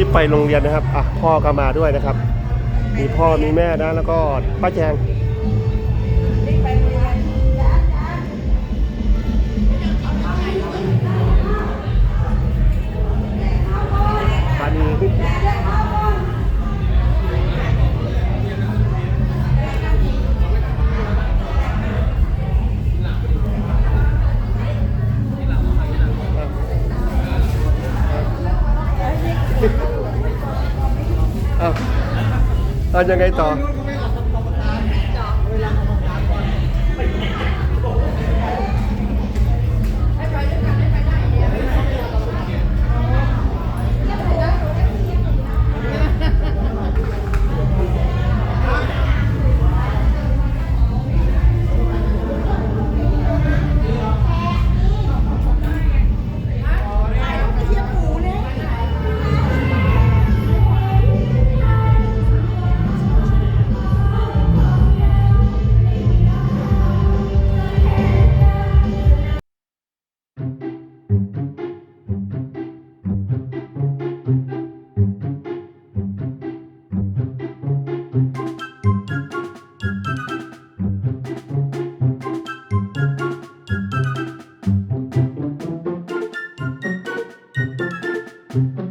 รีบไปโรงเรียนนะครับอะพ่อก็มาด้วยนะครับ มีพ่อมีแม่นะแล้วก็ป้าแจง เอายังไงต่อ เ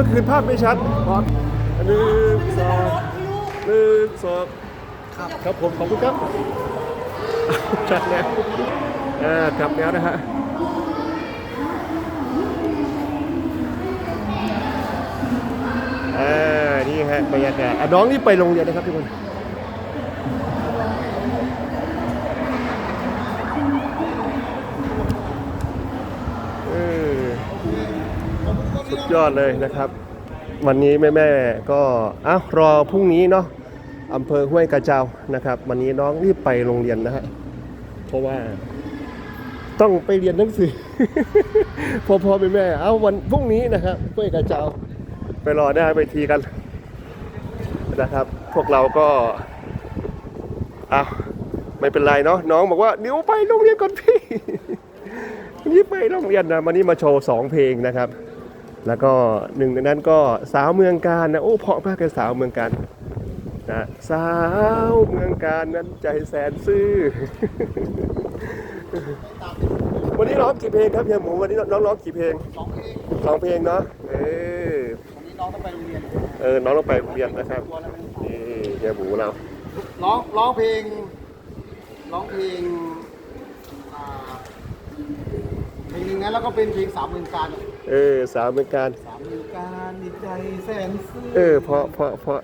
มื่อคืนภาพไม่ชัดพอหนึ่งสองหนึ่งสองครับครับผมขอบคุณครับชัดแล้วอ่ากลับแล้วนะฮะอ่านี่ฮะบรรยากาศอะน้องนี่ไปโรงเรียนนะครับทุกคน เออ สุดยอดเลยนะครับ วันนี้แม่ๆก็อ้าวรอพรุ่งนี้เนาะอำเภอห้วยกระเจ้านะครับ วันนี้น้องรีบไปโรงเรียนนะฮะเพราะว่า ต้องไปเรียนหนังสือ พอพอแม่แม่เอาวันพรุ่งนี้นะครับห้วยกระเจ้า ไปรอหน้าไปทีกันนะครับ พวกเราก็อ้าวไม่เป็นไรเนาะน้องบอกว่าเดี๋ยวไปโรงเรียนก่อนพี่วันนี้ไปโรงเรียนนะวันนี้มาโชว์สองเพลงนะครับ แล้วก็หนึ่งในนั้นก็สาวเมืองการนะโอ้เพาะมากเลยสาวเมืองการนะสาวเมืองการนั้นใจแสนซื่อ วันนี้ร้องกี่เพลงครับเฮียหมูวันนี้น้องร้องกี่เพลงสองเพลงสองเพลงเนาะเออวันนี้น้องต้องไปโรงเรียนเออน้องต้องไปโรงเรียนนะครับนี่เฮียหมูเราร้องร้องเพลงร้องเพลงเพลงหนึ่งนะแล้วก็เป็นเพลงสามเมืองการ เออสาวเมืองการ สามเมืองการในใจแสนซื่อเออ เพราะเพราะเพราะ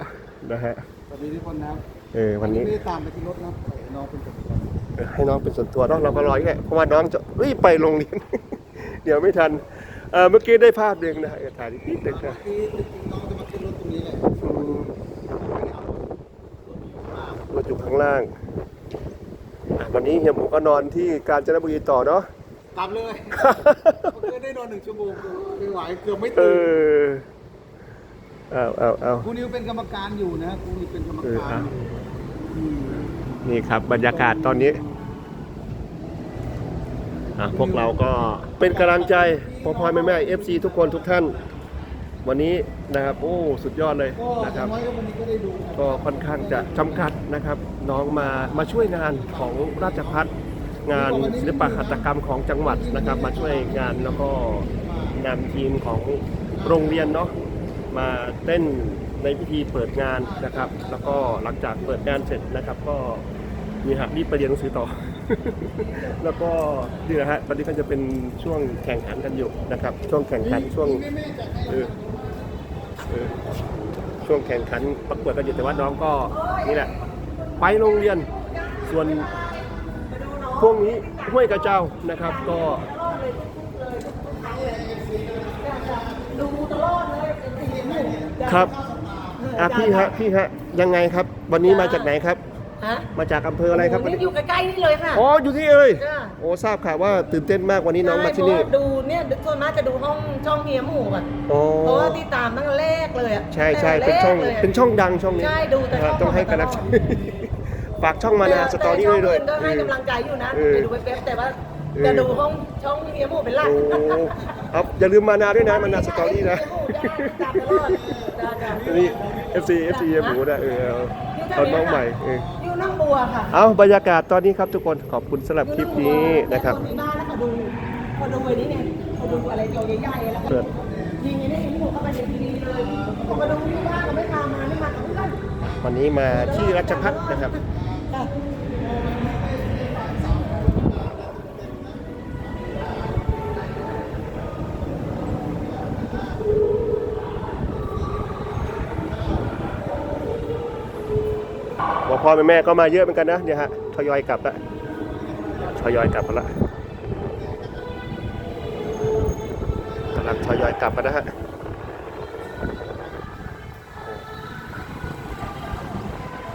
นะฮะไปวัสดีทุกคนนะครับเออวันนี้ ไม่ได้ตามไปที่รถนะครับน้องเป็นคนทำเออให้น้องเป็นส่วนตัวเนาะเราก็รออีกแหละเพราะว่าน้องจะรีบไปโรงเรียน เดี๋ยวไม่ทันเออเมื่อกี้ได้ภาพหนึ่งนะเออถ่ายนิดนึงนะที่จริงๆน้องจะมาขึ้นรถตรงนี้แหละอืมรถอยู่ข้างล่างอะวันนี้เฮียหมูก็นอนที่กาญจนบุรีต่อเนาะกลับเลยเมื่อคืน ได้นอนหนึ่งชั่วโมงไม่ไหวเกือบไม่เอตื่นอเอาเอาเอาครูนิวเป็นกรรมการอยู่นะครูนิวเป็นกรรมเออการเอาอืมนี่ครับบรรยากาศตอนนี้อะพวกเราก็เป็นกำลังใจพ่อพ่อแม่แม่เอฟซีทุกคนทุกท่าน วันนี้นะครับโอ้สุดยอดเลยก็อนะคย่ารับงน้อยก็วันนี้ก็ได้ดูครับก็ค่อนข้างจะจำกัดนะครับ น้องมามาช่วยงานของราชพัฒ งานศิลปะหัตถกรรมของจังหวัดนะครับ มาช่วยงานแล้วก็นำทีมของโรงเรียนเนาะมาเต้นในพิธีเปิดงานนะครับ แล้วก็หลังจากเปิดงานเสร็จนะครับ ก็มีหักรีบไปเรียนหนังสือต่อ แล้วก็นี่นะฮะตอนนี้ก็จะเป็นช่วงแข่งขันกันอยู่นะครับ ช่วงแข่งขันช่วงเออเออช่วงแข่งขันประกวดกันอยู่แต่ว่าน้องก็นี่แหละไปโรงเรียนส่วน พวกนี้ห้วยกระเจ้านะครับก็ดูตลอดเลยครับอะพี่ฮะพี่ฮะยังไงครับ วันนี้มาจากไหนครับ ฮะมาจากอำเภออะไรครับวันนี่นี้อยู่ใกล้ๆนี่เลยค่ะ อ๋ออยู่ที่เอ่ยจ้ะ โอ้ทราบข่าวว่าตื่นเต้นมากวันนี้น้องมาที่นี่ ใช่เพระว่ดูเนี่ยส่วนมากจะดูห้องช่องเฮียหมูอะอ๋อเพราะว่าที่ตามตั้งแต่แรกเลยอะใช่ใช่ตั้เป็นช่องแรกลยะเป็นช่องดังช่องนี้ใช่ดูแต่นะฮะช่องต้องให้ของกำลังตลอด ฝากช่องมานาสตอรี่ด้วยด้วยแต่ช่องอื่นก็ให้กำลังใจอยู่นะเออไปดูไปเป๊บแต่ว่าเออจะดูห้องช่องเฮียหมูเป็นหลักโอ้เอาอย่าลืมมานาด้วยนะมานาสตอรี่นะตามตลอดจ้ะจ้ะนี่ FC FC เอ็มหมูนะเออเอาเอาน้องใหม่เอออยู่นั่งบัวค่ะเอาบรรยากาศตอนนี้ครับทุกคนขอบคุณสำหรับคลิปนี้นะครับมีบ้านแล้วเขาดูเขาดูไอ้นี่เนี่ยเขาดูอะไรตัวใหญ่ๆแล้วก็เปิดยิงไอ้นี่ยิงหมูเข้าไปในทีวีเลยเขาก็ดูที่บ้านเขาไม่พามาไม่มากับเพื่อน วันนี้มาที่รัชพัฒนะครับบอกพ่อแม่ก็มาเยอะเหมือนกันนะเนี่ยฮะทยอยกลับละทยอยกลับละกำลังทยอยกลับนะฮะ